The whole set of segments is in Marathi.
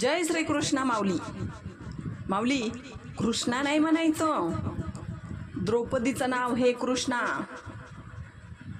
जय श्रीकृष्ण माऊली. माऊली कृष्णा नाही म्हणायचं. द्रौपदीचं नाव हे कृष्णा.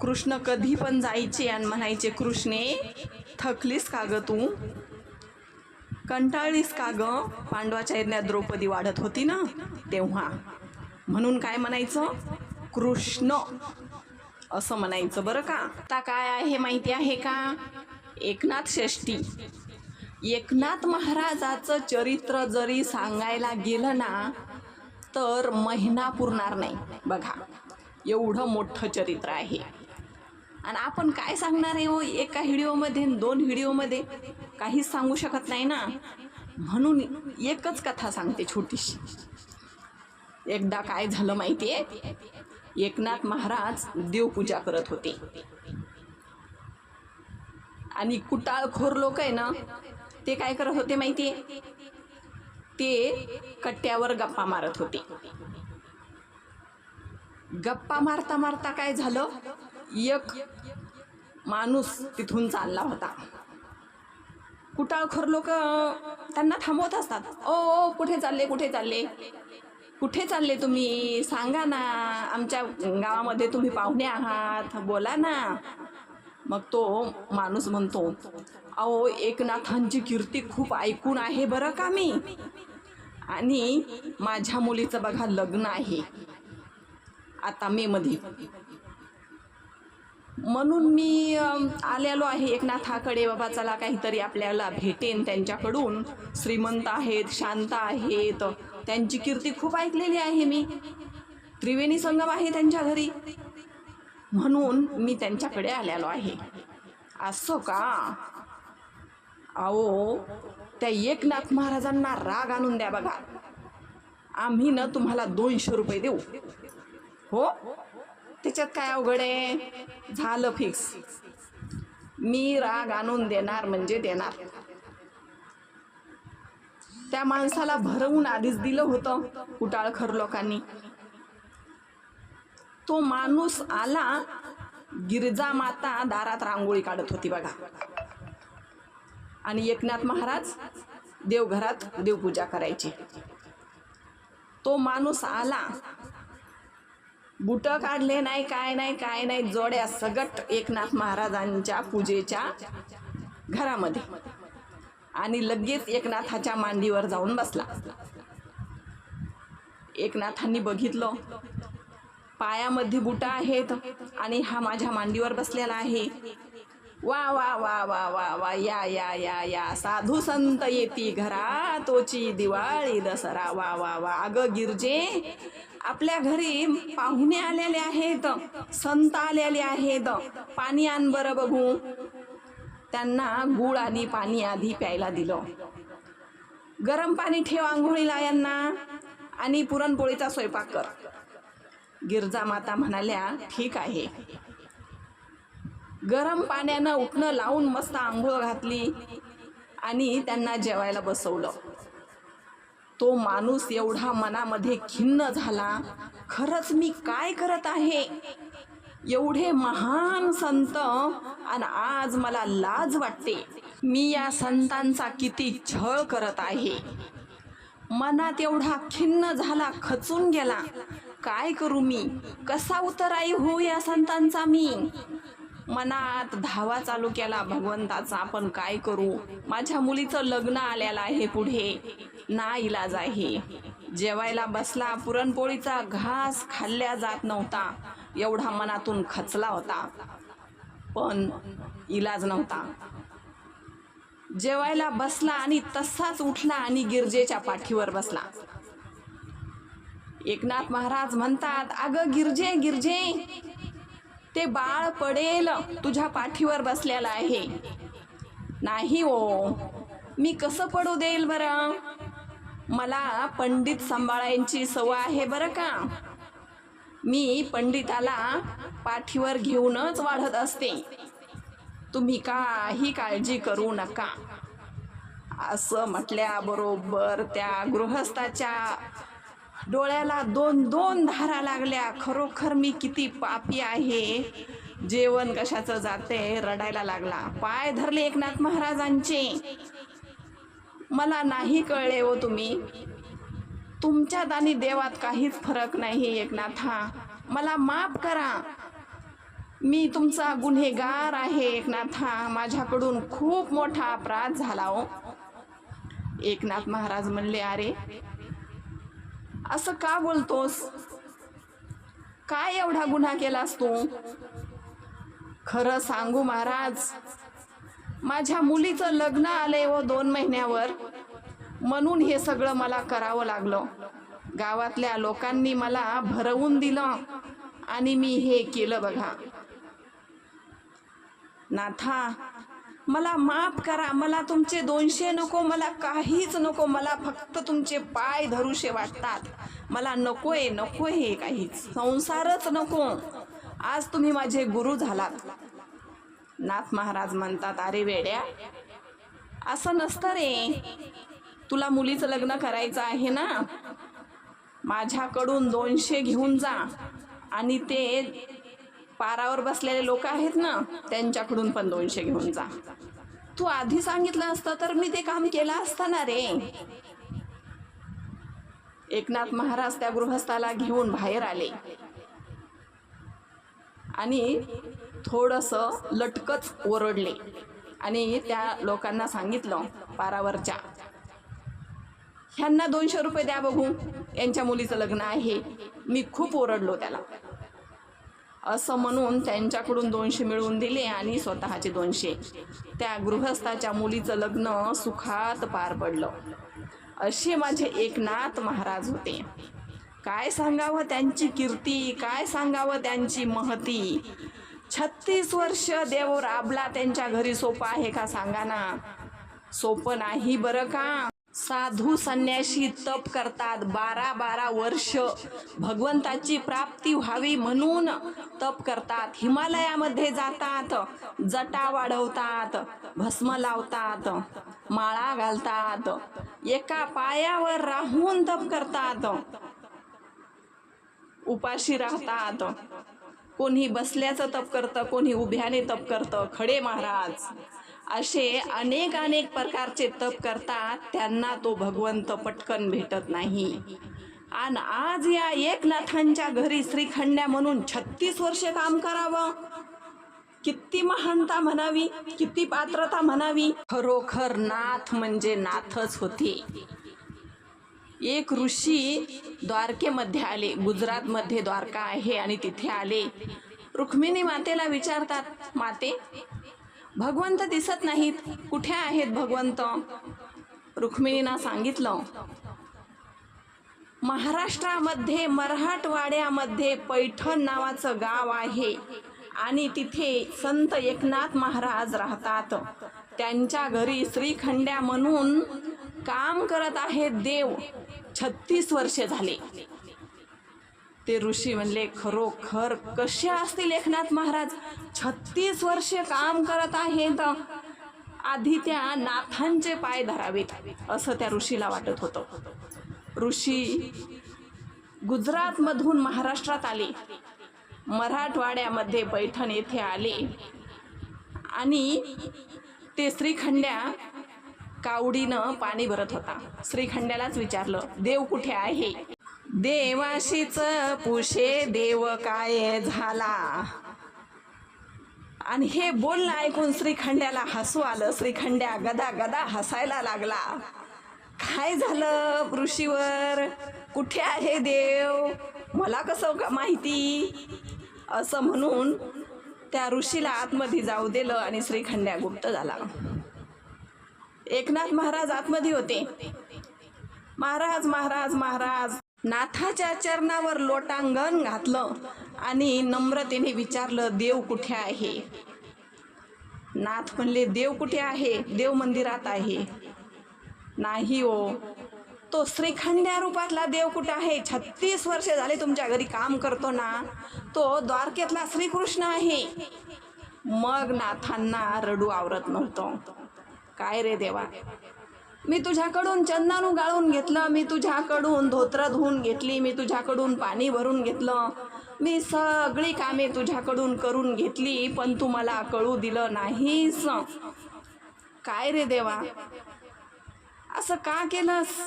कृष्ण कधी पण जायचे आणि म्हणायचे कृष्णे थकलीस का ग तू? कंटाळलीस का ग? पांडवाच्या यज्ञात द्रौपदी वाढत होती ना तेव्हा. म्हणून काय म्हणायचं? कृष्ण. असं म्हणायचं बरं का? आता काय आहे माहिती आहे का? एकनाथ षष्टी एकनाथ महाराजाचं चरित्र जरी सांगायला गेलं ना तर महिना पुरणार नाही. बघा एवढं मोठं चरित्र आहे. आणि आपण काय सांगणार आहे हो एका व्हिडिओमध्ये दोन व्हिडिओमध्ये? काहीच सांगू शकत नाही ना. म्हणून एकच कथा सांगते छोटीशी. एकदा काय झालं माहिती आहे एकनाथ महाराज देवपूजा करत होते. आणि कुटाळखोर लोक आहे ना ते काय करत होते माहिती? आहे ते कट्ट्यावर गप्पा मारत होते. गप्पा मारता मारता काय झालं? एक माणूस तिथून चालला होता. कुटाळखोर लोक त्यांना थांबवत असतात. ओ ओ कुठे चालले कुठे चालले? कुठे चालले तुम्ही? सांगा ना. आमच्या गावामध्ये तुम्ही पाहुणे आहात. बोला ना. मग तो माणूस म्हणतो अहो एकनाथांची कीर्ती खूप ऐकून आहे बरं का मी? आणि माझ्या मुलीचं बघा लग्न आहे. आता मे मध्ये. म्हणून मी आलेलो आहे एकनाथाकडे. बाबा चला काहीतरी आपल्याला भेटेन त्यांच्याकडून. श्रीमंत आहेत शांत आहेत. त्यांची कीर्ती खूप ऐकलेली आहे मी. त्रिवेणी संगम आहे त्यांच्या घरी. म्हणून मी त्यांच्याकडे आलेलो आहे. असो का? अहो त्या एकनाथ महाराजांना राग आणून द्या बघा. आम्ही ना तुम्हाला दोनशे रुपये देऊ. हो? त्याच्यात काय अवघड आहे? झालं फिक्स मी राग आणून देणार म्हणजे देणार. त्या माणसाला भरवून आधीच दिलं होतं कुटाळखर लोकांनी. तो माणूस आला गिरजा माता दारात रांगोळी काढत होती बघा. आणि एकनाथ महाराज देवघरात देवपूजा करायची. तो माणूस आला बुट काढले नाही काय नाही काय नाही जोड्या सगट एकनाथ महाराजांच्या पूजेच्या घरामध्ये. आणि लगेच एकनाथाच्या मांडीवर जाऊन बसला. एकनाथांनी बघितलं पायामध्ये बुटा आहेत आणि हा माझ्या मांडीवर बसलेला आहे. वा वा वा वा वा वा या या या या. साधू संत येती घरा तोची दिवाळी दसरा. वा वा वा. अगं गिरजे आपल्या घरी पाहुणे आलेले आहेत. संत आलेले आहेत. पाणी आण बरं बघू. त्यांना गुळ आणि पाणी आधी प्यायला दिलं. गरम पाणी ठेव आंघोळीला यांना आणि पुरणपोळीचा स्वयंपाक कर. गिरजा माता म्हणाल्या ठीक आहे. गरम पाण्यानं उठणं लावून मस्त आंघोळ घातली आणि त्यांना जेवायला बसवलं. तो माणूस एवढा मनामध्ये खिन्न झाला खरंच मी काय करत आहे? एवढे महान संत आणि आज मला लाज वाटते. मी या संतांचा किती छळ करत आहे. मनात एवढा खिन्न झाला खचून गेला. काय करू मी? कसा उतराई होऊ या संतांचा मी? मनात धावा चालू केला भगवंताचा आपण काय करू? माझ्या मुलीचं लग्न आलेलं आहे पुढे. ना इलाज आहे. जेवायला बसला पुरणपोळीचा घास खाल्ल्या जात नव्हता. एवढा मनातून खचला होता. पण इलाज नव्हता. जेवायला बसला आणि तसाच उठला आणि गिरजेच्या पाठीवर बसला. एकनाथ महाराज म्हणतात अगं गिरजे गिरजे ते बाळ पडेल तुझ्या पाठीवर बसलेलं आहे. नाही ओ मी कसं पडू देईल बरं? मला पंडित सांभाळायची सवय आहे बरं का? मी पंडिताला पाठीवर घेऊनच वाढत असते. तुम्ही काही काळजी करू नका. असं म्हटल्याबरोबर त्या गृहस्थाच्या डोळ्याला दोन दोन धारा लागल्या. खरोखर मी किती पापी आहे. जेवण कशाचं जाते रडायला लागला. पाय धरले एकनाथ महाराजांचे. मला नाही कळले हो तुम्ही. तुमच्यात आणि देवात काहीच फरक नाही एकनाथा मला माफ करा. मी तुमचा गुन्हेगार आहे एकनाथा माझ्याकडून खूप मोठा अपराध झाला हो. एकनाथ महाराज म्हणले अरे असं का बोलतोस? काय एवढा गुन्हा केलास तू? खरं सांगू महाराज माझ्या मुलीचं लग्न आलंय व दोन महिन्यावर. म्हणून हे सगळं मला करावं लागलं. गावातल्या लोकांनी मला भरवून दिलं आणि मी हे केलं बघा. नाथा मला माफ करा मला तुमचे दोनशे नको मला काहीच नको मला फक्त तुमचे पाय धरूशे वाटतात. मला नकोय नकोय हे काहीच. संसारच नको. आज तुम्ही माझे गुरु झालात. नाथ महाराज म्हणतात अरे वेड्या असं नसतं रे. तुला मुलीचं लग्न करायचं आहे ना? माझ्याकडून दोनशे घेऊन जा आणि ते पारावर बसलेले लोक आहेत ना त्यांच्याकडून पण दोनशे घेऊन जा. तू आधी सांगितलं असतं तर मी ते काम केलं असतं ना रे. एकनाथ महाराज त्या गृहस्थाला घेऊन बाहेर आले. आणि थोडंसं लटकच ओरडले. आणि त्या लोकांना सांगितलं पारावरच्या ह्यांना दोनशे रुपये द्या बघू. यांच्या मुलीचं लग्न आहे. मी खूप ओरडलो त्याला. असं म्हणून त्यांच्याकडून दोनशे मिळवून दिले आणि स्वतःचे दोनशे. त्या गृहस्थाच्या मुलीचं लग्न सुखात पार पडलं. असे माझे एकनाथ महाराज होते. काय सांगावं त्यांची कीर्ती? काय सांगावं त्यांची महती? छत्तीस वर्ष देव राबला त्यांच्या घरी सोपं आहे का सांगा ना सोपं नाही बरं का? साधू संन्याशी तप करतात. बारा बारा वर्ष भगवंताची प्राप्ती व्हावी म्हणून तप करतात. हिमालयामध्ये जातात जटा वाढवतात भस्म लावतात माळा घालतात. एका पायावर राहून तप करतात. उपाशी राहतात. कोणी बसल्याचं तप करतं कोणी उभ्याने तप करतं. खडे महाराज असे अनेक अनेक प्रकारचे तप करतात त्यांना तो भगवंत पटकन भेटत नाही. आणि आज या एकनाथांच्या घरी श्रीखंड्या म्हणून छत्तीस वर्ष काम करावं. किती महानता म्हणावी किती पात्रता म्हणावी. खरोखर नाथ म्हणजे नाथच होते. एक ऋषी द्वारकेमध्ये आले गुजरातमध्ये द्वारका आहे आणि तिथे आले. रुक्मिणी मातेला विचारतात माते भगवंत दिसत नाहीत. कुठे आहेत भगवंत? रुक्मिणीना सांगितलं. महाराष्ट्रामध्ये मराठवाड्यामध्ये पैठण नावाचं गाव आहे आणि तिथे संत एकनाथ महाराज राहतात. त्यांच्या घरी श्रीखंड्या म्हणून काम करत आहेत देव. छत्तीस वर्षे झाले. ते ऋषी म्हणले खरोखर कसे असतील एकनाथ महाराज? छत्तीस वर्षे काम करत आहेत. आधी त्या नाथांचे पाय धरावेत असं त्या ऋषीला वाटत होतं. ऋषी गुजरातमधून महाराष्ट्रात आले. मराठवाड्यामध्ये पैठण येथे आले. आणि ते श्रीखंड्या कावडीनं पाणी भरत होता. श्रीखंड्यालाच विचारलं देव कुठे आहे? देवाशीच पुषे देव काय झाला? आणि हे बोलणं ऐकून श्रीखंड्याला हसू आलं. श्रीखंड्या गदा गदा हसायला लागला. काय झालं ऋषीवर? कुठे आहे देव? मला कसं का माहिती? असं म्हणून त्या ऋषीला आतमध्ये जाऊ दिलं आणि श्रीखंड्या गुप्त झाला. एकनाथ महाराज आतमध्ये होते. महाराज महाराज महाराज. नाथाच्या चरणावर लोटांगण घातलं आणि नम्रतेने विचारलं देव कुठे आहे? नाथ म्हणले देव कुठे आहे? देव मंदिरात आहे. नाही ओ तो श्रीखंड्या रूपातला देव कुठे आहे? छत्तीस वर्षे झाले तुमच्या घरी काम करतो ना. तो द्वारकेतला श्रीकृष्ण आहे. मग नाथांना रडू आवरत नव्हतं. काय रे देवा? मी तुझ्याकडून चंदनानू गाळून घेतलं मी तुझ्याकडून धोत्र धुवून घेतली मी तुझ्याकडून पाणी भरून घेतलं मी सगळी कामे तुझ्याकडून करून घेतली पण तू मला कळू दिलं नाहीस. काय रे देवा? असं का केलंस?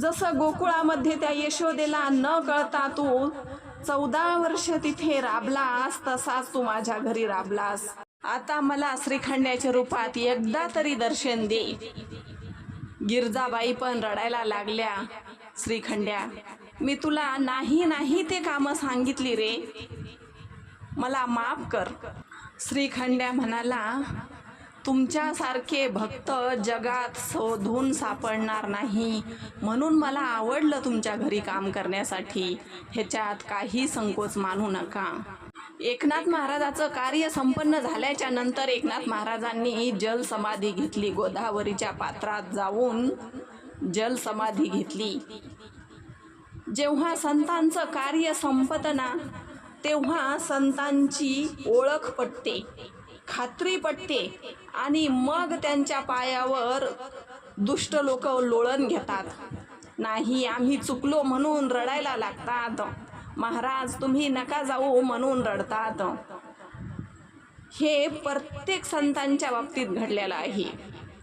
जसं गोकुळामध्ये त्या यशोदेला न कळता तू चौदा वर्ष तिथे राबलास तसाच तू माझ्या घरी राबलास. आता मला श्रीखंड्याच्या रूपात एकदा तरी दर्शन दे. गिरजाबाई पण रडायला लागल्या. श्रीखंड्या मी तुला नाही नाही ते कामं सांगितली रे. मला माफ कर. श्रीखंड्या म्हणाला तुमच्यासारखे भक्त जगात शोधून सापडणार नाही. म्हणून मला आवडलं तुमच्या घरी काम करण्यासाठी. ह्याच्यात काही संकोच मानू नका. एकनाथ महाराजाचं कार्य संपन्न झाल्याच्यानंतर एकनाथ महाराजांनी जल समाधी घेतली. गोदावरीच्या पात्रात जाऊन जल समाधी घेतली. जेव्हा संतांचं कार्य संपत ना तेव्हा संतांची ओळख पटते खात्री पटते आणि मग त्यांच्या पायावर दुष्ट लोक लोळण घेतात. नाही आम्ही चुकलो म्हणून रडायला लागतात. महाराज तुम्ही नका जाऊ म्हणून रडतात. हे प्रत्येक संतांच्या बाबतीत घडलेलं आहे.